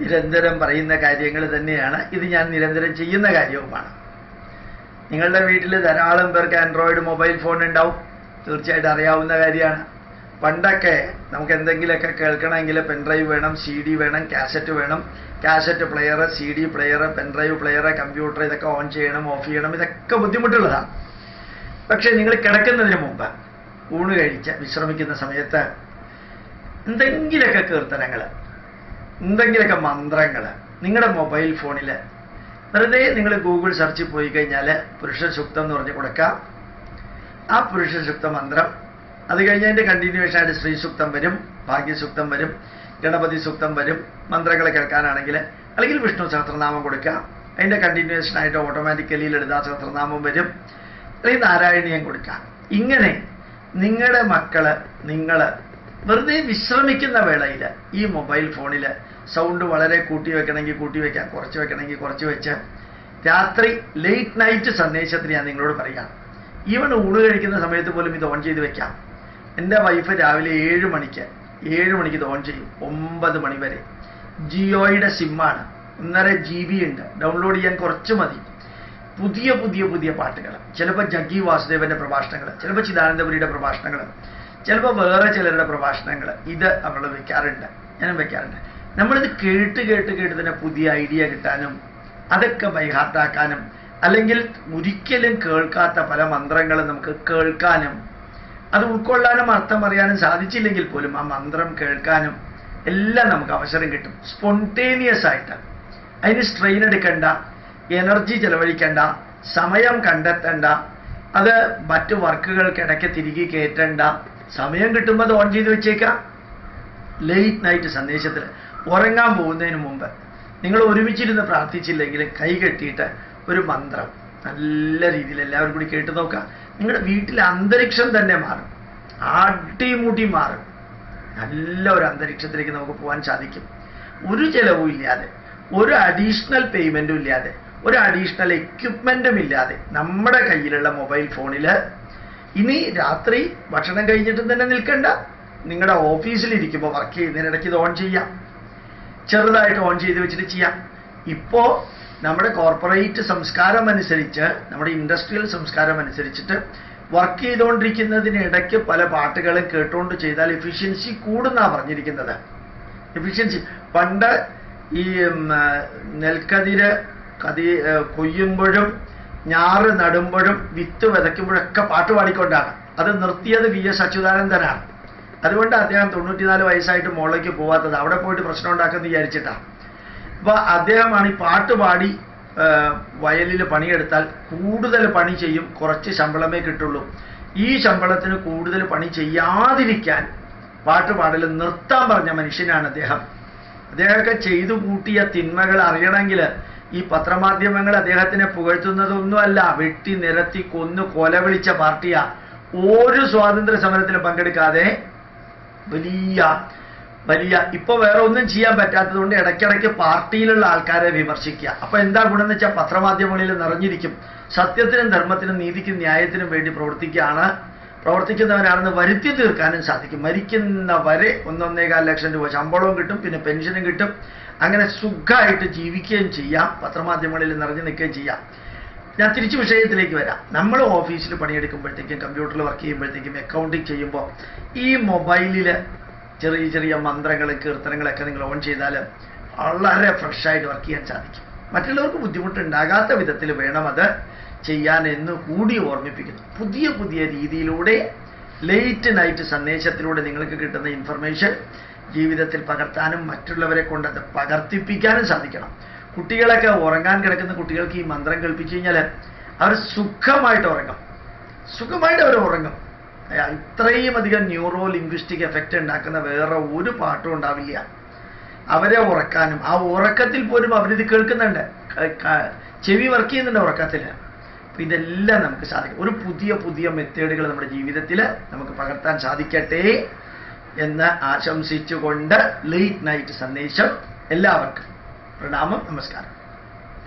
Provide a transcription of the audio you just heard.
നിരന്തരം പറയുന്ന കാര്യങ്ങൾ തന്നെയാണ്. ഇത് ഞാൻ നിരന്തരം ചെയ്യുന്ന കാര്യവുമാണ്. നിങ്ങളുടെ വീട്ടിൽ ധാരാളം പേർക്ക് ആൻഡ്രോയിഡ് മൊബൈൽ ഫോൺ ഉണ്ടാവും. തീർച്ചയായിട്ടും അറിയാവുന്ന കാര്യമാണ്. പണ്ടൊക്കെ നമുക്ക് എന്തെങ്കിലുമൊക്കെ കേൾക്കണമെങ്കിൽ പെൻഡ്രൈവ് വേണം സി ഡി വേണം കാസറ്റ് വേണം. Cassette player C D player pen drive player computer ഇതൊക്കെ ഓൺ ചെയ്യണം ഓഫ് ചെയ്യണം. ഇതൊക്കെ ബുദ്ധിമുട്ടുള്ളതാണ്. പക്ഷേ നിങ്ങൾ കിടക്കുന്നതിന് മുമ്പ് ഊണ് കഴിച്ച് വിശ്രമിക്കുന്ന സമയത്ത് എന്തെങ്കിലുമൊക്കെ കീർത്തനങ്ങൾ എന്തെങ്കിലുമൊക്കെ മന്ത്രങ്ങൾ നിങ്ങളുടെ മൊബൈൽ ഫോണിൽ വെറുതെ നിങ്ങൾ ഗൂഗിൾ സെർച്ച് പോയി കഴിഞ്ഞാൽ പുരുഷ സുക്തം എന്ന് പറഞ്ഞ് കൊടുക്കാം. ആ പുരുഷ സുക്ത മന്ത്രം അത് കഴിഞ്ഞതിന്റെ കണ്ടിന്യൂവേഷൻ ആയിട്ട് ശ്രീസുക്തം വരും ഭാഗ്യസുക്തം വരും ഗണപതി സുക്തം വരും മന്ത്രങ്ങൾ കേൾക്കാനാണെങ്കിൽ അല്ലെങ്കിൽ വിഷ്ണു സഹസ്രനാമം കൊടുക്കുക അതിന്റെ കണ്ടിന്യൂവേഷൻ ആയിട്ട് ഓട്ടോമാറ്റിക്കലി ലളിതാ സഹസ്രനാമം വരും. അല്ലെങ്കിൽ നാരായണീയം കൊടുക്കാം. ഇങ്ങനെ നിങ്ങളുടെ മക്കൾ നിങ്ങൾ വെറുതെ വിശ്രമിക്കുന്ന വേളയിൽ ഈ മൊബൈൽ ഫോണിൽ സൗണ്ട് വളരെ കൂട്ടി വെക്കണമെങ്കിൽ കൂട്ടി വെക്കാം കുറച്ച് വെക്കണമെങ്കിൽ കുറച്ച് വെച്ച്. രാത്രി ലേറ്റ് നൈറ്റ് സന്ദേശത്തിന് ഞാൻ നിങ്ങളോട് പറയാം. ഈവൻ ഊണ് കഴിക്കുന്ന സമയത്ത് പോലും ഇത് ഓൺ ചെയ്ത് വെക്കാം. എന്റെ വൈഫ് രാവിലെ ഏഴ് മണിക്ക് ഏഴ് മണിക്ക് ഇത് ഓൺ ചെയ്യും ഒമ്പത് മണി വരെ. ജിയോയുടെ സിമ്മാണ് ഒന്നര ജി ബി ഉണ്ട്. ഡൗൺലോഡ് ചെയ്യാൻ കുറച്ച് മതി. പുതിയ പുതിയ പുതിയ പാട്ടുകൾ. ചിലപ്പോൾ ജഗ്ഗി വാസുദേവന്റെ പ്രഭാഷണങ്ങൾ ചിലപ്പോൾ ചിദാനന്ദപുരിയുടെ പ്രഭാഷണങ്ങൾ. ചിലപ്പോൾ വേറെ ചിലരുടെ പ്രഭാഷണങ്ങൾ ഇത് നമ്മൾ വെക്കാറുണ്ട് ഞാനും വെക്കാറുണ്ട്. നമ്മളിത് കേട്ട് കേട്ട് കേട്ട് തന്നെ പുതിയ ഐഡിയ കിട്ടാനും അതൊക്കെ ബൈഹാർട്ടാക്കാനും അല്ലെങ്കിൽ ഒരിക്കലും കേൾക്കാത്ത പല മന്ത്രങ്ങളും നമുക്ക് കേൾക്കാനും അത് ഉൾക്കൊള്ളാനും അർത്ഥം അറിയാനും സാധിച്ചില്ലെങ്കിൽ പോലും ആ മന്ത്രം കേൾക്കാനും എല്ലാം നമുക്ക് അവസരം കിട്ടും. സ്പോണ്ടേനിയസ് ആയിട്ട്. അതിന് സ്ട്രെയിൻ എടുക്കേണ്ട എനർജി ചെലവഴിക്കേണ്ട സമയം കണ്ടെത്തേണ്ട അത് മറ്റു വർക്കുകൾക്കിടയ്ക്ക് തിരികെ കയറ്റണ്ട സമയം കിട്ടുമ്പോൾ ഓൺ ചെയ്ത് വെച്ചേക്കാം. ലേറ്റ് നൈറ്റ് സന്ദേശത്തിൽ ഉറങ്ങാൻ പോകുന്നതിന് മുമ്പ് നിങ്ങൾ ഒരുമിച്ചിരുന്ന് പ്രാർത്ഥിച്ചില്ലെങ്കിൽ കൈ കെട്ടിയിട്ട് ഒരു മന്ത്രം. നല്ല രീതിയിൽ എല്ലാവരും കൂടി കേട്ട് നോക്കുക നിങ്ങളുടെ വീട്ടിലെ അന്തരീക്ഷം തന്നെ മാറും. അടിമുടി മാറും. നല്ല ഒരു അന്തരീക്ഷത്തിലേക്ക് നമുക്ക് പോകാൻ സാധിക്കും. ഒരു ചെലവും ഇല്ലാതെ ഒരു അഡീഷണൽ പേയ്മെന്റും ഇല്ലാതെ ഒരു അഡീഷണൽ എക്യുപ്മെന്റും ഇല്ലാതെ നമ്മുടെ കയ്യിലുള്ള മൊബൈൽ ഫോണിൽ ഇനി രാത്രി ഭക്ഷണം കഴിഞ്ഞിട്ടും തന്നെ നിൽക്കണ്ട. നിങ്ങളുടെ ഓഫീസിലിരിക്കുമ്പോൾ വർക്ക് ചെയ്യുന്നതിനിടയ്ക്ക് ഇത് ഓൺ ചെയ്യാം. ചെറുതായിട്ട് ഓൺ ചെയ്ത് വെച്ചിട്ട് ചെയ്യാം. ഇപ്പോൾ നമ്മുടെ കോർപ്പറേറ്റ് സംസ്കാരം അനുസരിച്ച് നമ്മുടെ ഇൻഡസ്ട്രിയൽ സംസ്കാരം അനുസരിച്ചിട്ട് വർക്ക് ചെയ്തുകൊണ്ടിരിക്കുന്നതിനിടയ്ക്ക് പല പാട്ടുകളും കേട്ടുകൊണ്ട് ചെയ്താൽ എഫിഷ്യൻസി കൂടുന്നാണ് പറഞ്ഞിരിക്കുന്നത്. എഫിഷ്യൻസി പണ്ട് ഈ നെൽക്കതിര് കതി കൊയ്യുമ്പോഴും ഞാറ് നടുമ്പോഴും വിത്ത് വിതയ്ക്കുമ്പോഴൊക്കെ പാട്ട് പാടിക്കൊണ്ടാണ്. അത് നിർത്തിയത് വി എസ് അച്യുതാനന്ദനാണ്. അതുകൊണ്ട് അദ്ദേഹം തൊണ്ണൂറ്റിനാല് വയസ്സായിട്ട് മുകളിലേക്ക് പോവാത്തത്. അവിടെ പോയിട്ട് പ്രശ്നം ഉണ്ടാക്കുമെന്ന് വിചാരിച്ചിട്ടാണ് അപ്പൊ അദ്ദേഹമാണ് ഈ പാട്ട് പാടി വയലിൽ പണിയെടുത്താൽ കൂടുതൽ പണി ചെയ്യും. കുറച്ച് ശമ്പളമേ കിട്ടുള്ളൂ. ഈ ശമ്പളത്തിന് കൂടുതൽ പണി ചെയ്യാതിരിക്കാൻ പാട്ട് പാടൽ നിർത്താൻ പറഞ്ഞ മനുഷ്യനാണ് അദ്ദേഹം. അദ്ദേഹമൊക്കെ ചെയ്തു കൂട്ടിയ തിന്മകൾ അറിയണമെങ്കിൽ ഈ പത്രമാധ്യമങ്ങൾ അദ്ദേഹത്തിനെ പുകഴ്ത്തുന്നതൊന്നുമല്ല വെട്ടി നിരത്തി കൊന്നു കൊല വിളിച്ച പാർട്ടിയാ. ഒരു സ്വാതന്ത്ര്യ സമരത്തിലും പങ്കെടുക്കാതെ വലിയ വലിയ ഇപ്പൊ വേറെ ഒന്നും ചെയ്യാൻ പറ്റാത്തതുകൊണ്ട് ഇടയ്ക്കിടയ്ക്ക് പാർട്ടിയിലുള്ള ആൾക്കാരെ വിമർശിക്കുക. അപ്പൊ എന്താ ഗുണമെന്ന് വെച്ചാൽ പത്രമാധ്യമങ്ങളിൽ നിറഞ്ഞിരിക്കും. സത്യത്തിനും ധർമ്മത്തിനും നീതിക്കും ന്യായത്തിനും വേണ്ടി പ്രവർത്തിക്കുകയാണ് പ്രവർത്തിക്കുന്നവരാണെന്ന് വരുത്തി തീർക്കാനും സാധിക്കും. മരിക്കുന്ന വരെ ഒന്നൊന്നേകാൽ ലക്ഷം രൂപ ശമ്പളവും കിട്ടും പിന്നെ പെൻഷനും കിട്ടും. അങ്ങനെ സുഖമായിട്ട് ജീവിക്കുകയും ചെയ്യാം. പത്രമാധ്യമങ്ങളിൽ നിറഞ്ഞു നിൽക്കുകയും ചെയ്യാം. ഞാൻ തിരിച്ചു വിഷയത്തിലേക്ക് വരാം. നമ്മൾ ഓഫീസിൽ പണിയെടുക്കുമ്പോഴത്തേക്കും കമ്പ്യൂട്ടറിൽ വർക്ക് ചെയ്യുമ്പോഴത്തേക്കും അക്കൗണ്ടിങ് ചെയ്യുമ്പോൾ ഈ മൊബൈലിൽ ചെറിയ ചെറിയ മന്ത്രങ്ങൾ കീർത്തനങ്ങളൊക്കെ നിങ്ങൾ ഓൺ ചെയ്താൽ വളരെ ഫ്രഷായിട്ട് വർക്ക് ചെയ്യാൻ സാധിക്കും. മറ്റുള്ളവർക്ക് ബുദ്ധിമുട്ടുണ്ടാകാത്ത വിധത്തിൽ വേണം അത് ചെയ്യാൻ എന്ന് കൂടി ഓർമ്മിപ്പിക്കുന്നു. പുതിയ പുതിയ രീതിയിലൂടെ ലേറ്റ് നൈറ്റ് സന്ദേശത്തിലൂടെ നിങ്ങൾക്ക് കിട്ടുന്ന ഇൻഫർമേഷൻ ജീവിതത്തിൽ പകർത്താനും മറ്റുള്ളവരെ കൊണ്ടത് പകർത്തിപ്പിക്കാനും സാധിക്കണം. കുട്ടികളൊക്കെ ഉറങ്ങാൻ കിടക്കുന്ന കുട്ടികൾക്ക് ഈ മന്ത്രം കേൾപ്പിച്ചു കഴിഞ്ഞാൽ അവർ സുഖമായിട്ട് ഉറങ്ങും. സുഖമായിട്ട് അവർ ഉറങ്ങും. ഇത്രയും അധികം ന്യൂറോ ലിംഗ്വിസ്റ്റിക് എഫക്റ്റ് ഉണ്ടാക്കുന്ന വേറെ ഒരു പാട്ടും ഉണ്ടാവില്ല. അവരെ ഉറക്കാനും ആ ഉറക്കത്തിൽ പോലും അവരിത് കേൾക്കുന്നുണ്ട്. ചെവി വർക്ക് ചെയ്യുന്നുണ്ട് ഉറക്കത്തിൽ. അപ്പൊ ഇതെല്ലാം നമുക്ക് സാധിക്കും. ഒരു പുതിയ പുതിയ മെത്തേഡുകൾ നമ്മുടെ ജീവിതത്തിൽ നമുക്ക് പകർത്താൻ സാധിക്കട്ടെ എന്ന് ആശംസിച്ചുകൊണ്ട് ലേറ്റ് നൈറ്റ് സന്ദേശം എല്ലാവർക്കും. പ്രണാമം നമസ്കാരം.